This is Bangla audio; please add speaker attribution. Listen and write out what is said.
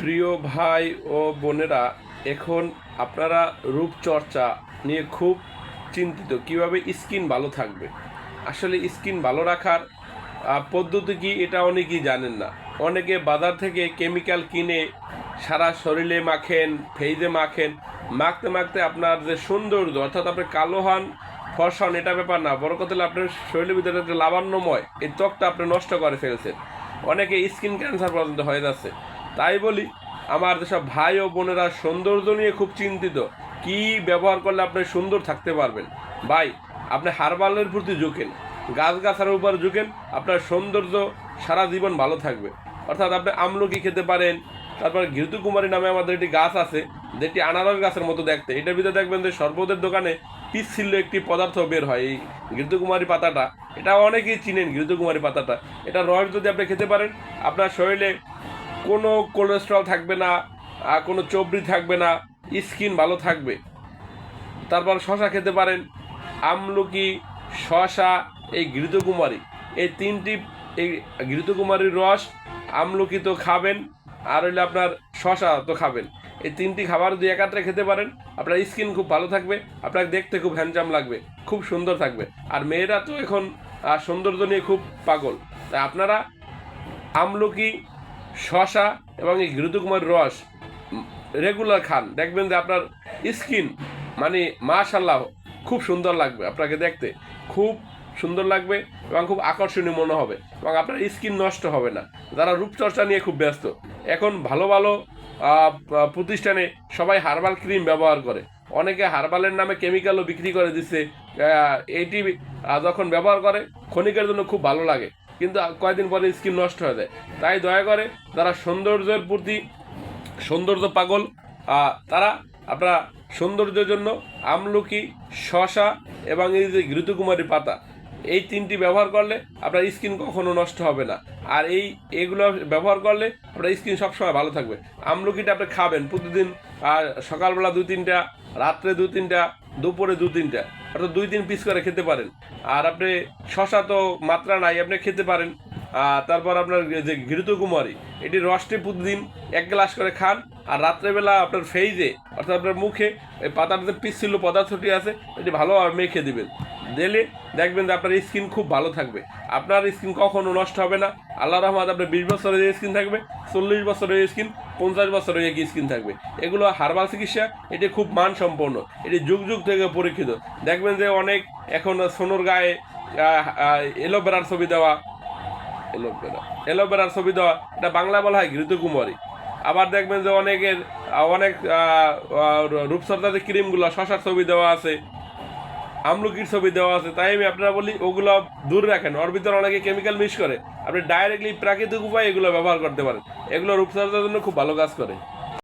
Speaker 1: প্রিয় ভাই ও বোনেরা, এখন আপনারা রূপচর্চা নিয়ে খুব চিন্তিত। কীভাবে স্কিন ভালো থাকবে? আসলে স্কিন ভালো রাখার পদ্ধতি কি এটা অনেকেই জানেন না। অনেকে বাজার থেকে কেমিক্যাল কিনে সারা শরীরে মাখেন, ফেইজে মাখেন। মাখতে মাখতে আপনার যে সৌন্দর্য, অর্থাৎ আপনি কালো হন, ফর্সা এটা ব্যাপার না। বড় কথা আপনার শরীরের ভিতরে একটা লাবণ্যময় এই ত্বকটা আপনি নষ্ট করে ফেলছেন। অনেকে স্কিন ক্যান্সার পর্যন্ত হয়ে যাচ্ছে। তাই বলি, আমার যেসব ভাই ও বোনেরা সৌন্দর্য নিয়ে খুব চিন্তিত, কি ব্যবহার করলে আপনি সুন্দর থাকতে পারবেন? ভাই, আপনি হারবালের প্রতি ঝুঁকেন গাছ গাছার উপর ঝুঁকেন, আপনার সৌন্দর্য সারা জীবন ভালো থাকবে। অর্থাৎ আপনি আমলকি খেতে পারেন, তারপর ঘৃতুকুমারী নামে আমাদের একটি গাছ আছে, যেটি আনারস গাছের মতো দেখতে। এটার ভিতরে দেখবেন যে সর্বদের দোকানে পিচ্ছিল একটি পদার্থ বের হয়, এই ঘৃতুকুমারী পাতাটা। এটা অনেকেই চিনেন ঘৃতুকুমারী পাতাটা। এটা রস যদি আপনি খেতে পারেন, আপনার শরীরে কোনো কোলেস্ট্রল থাকবে না কোনো চবড়ি থাকবে না স্কিন ভালো থাকবে। তারপর শশা খেতে পারেন, আমলকি, শশা, এই ঘৃতকুমারী। এই তিনটি, এই ঘৃতকুমারীর রস আমলকি তো খাবেন, আর হইলে আপনার শশা তো খাবেন। এই তিনটি খাবার যদি একাত্রে খেতে পারেন, আপনার স্কিন খুব ভালো থাকবে, আপনাকে দেখতে খুব হ্যান্ডসাম লাগবে, খুব সুন্দর থাকবে। আর মেয়েরা তো এখন সৌন্দর্য নিয়ে খুব পাগল। তাই আপনারা আমলকি শশা এবং এই ঘৃতকুমার রস রেগুলার খান। দেখবেন যে আপনার স্কিন মানে মাশাল্লাহ খুব সুন্দর লাগবে আপনাকে দেখতে। খুব সুন্দর লাগবে এবং খুব আকর্ষণীয় মনে হবে এবং আপনার স্কিন নষ্ট হবে না। যারা রূপচর্চা নিয়ে খুব ব্যস্ত, এখন ভালো ভালো প্রতিষ্ঠানে সবাই হার্বাল ক্রিম ব্যবহার করে। অনেকে হার্বালের নামে কেমিক্যালও বিক্রি করে দিচ্ছে। এইটি যখন ব্যবহার করে, ক্ষণিকের জন্য খুব ভালো লাগে। কিন্তু কয়েকদিন পরে স্কিন নষ্ট হয়ে যায়। তাই দয়া করে তারা সৌন্দর্যের প্রতি, সৌন্দর্য পাগল তারা আপনারা সৌন্দর্যের জন্য আমলকি, শশা এবং এই যে ঘৃতকুমারী পাতা, এই তিনটি ব্যবহার করলে আপনার স্কিন কখনো নষ্ট হবে না। আর এই, এগুলো ব্যবহার করলে আপনার স্কিন সবসময় ভালো থাকবে। আমলকিটা আপনি খাবেন প্রতিদিন সকালবেলা দু তিনটা রাত্রে দু তিনটা দুপুরে দু তিনটা অর্থাৎ দুই দিন পিস করে খেতে পারেন। আর আপনি শশা তো মাত্রা নাই, আপনি খেতে পারেন। তারপর আপনার যে ঘৃতকুমারী, এটি রসটি প্রতিদিন এক গ্লাস করে খান। আর রাত্রেবেলা আপনার ফেইজে, অর্থাৎ আপনার মুখে যে পিচ্ছিল পদার্থটি আছে, এটি ভালোভাবে মেখে দিবেন। দিলে দেখবেন যে আপনার স্কিন খুব ভালো থাকবে। আপনার স্কিন কখনো নষ্ট হবে না। আল্লাহ রহমত আপনার বিশ বছরের স্কিন থাকবে, চল্লিশ বছরের স্কিন পঞ্চাশ বছরের একই স্কিন থাকবে। এগুলো হার্বাল চিকিৎসা, এটি খুব মানসম্পন্ন। এটি যুগ যুগ থেকে পরীক্ষিত। দেখবেন যে অনেক এখন সোনোর গায়ে এলোভেরার ছবি দেওয়া এলোভেরা এলোভেরার ছবি দেওয়া, এটা বাংলা বলা হয় ঘৃতকুমারী। আবার দেখবেন যে অনেকের, অনেক যে ক্রিমগুলো শশার ছবি দেওয়া আছে। আমলকির ছবি দেওয়া আছে, তাই আমি আপনারা বলি ওগুলো দূর রাখেন, ওর ভিতরে অনেকে কেমিক্যাল মিস করে। আপনি ডাইরেক্টলি প্রাকৃতিক উপায়ে এগুলো ব্যবহার করতে পারেন। এগুলো রূপচর্চার জন্য খুব ভালো কাজ করে।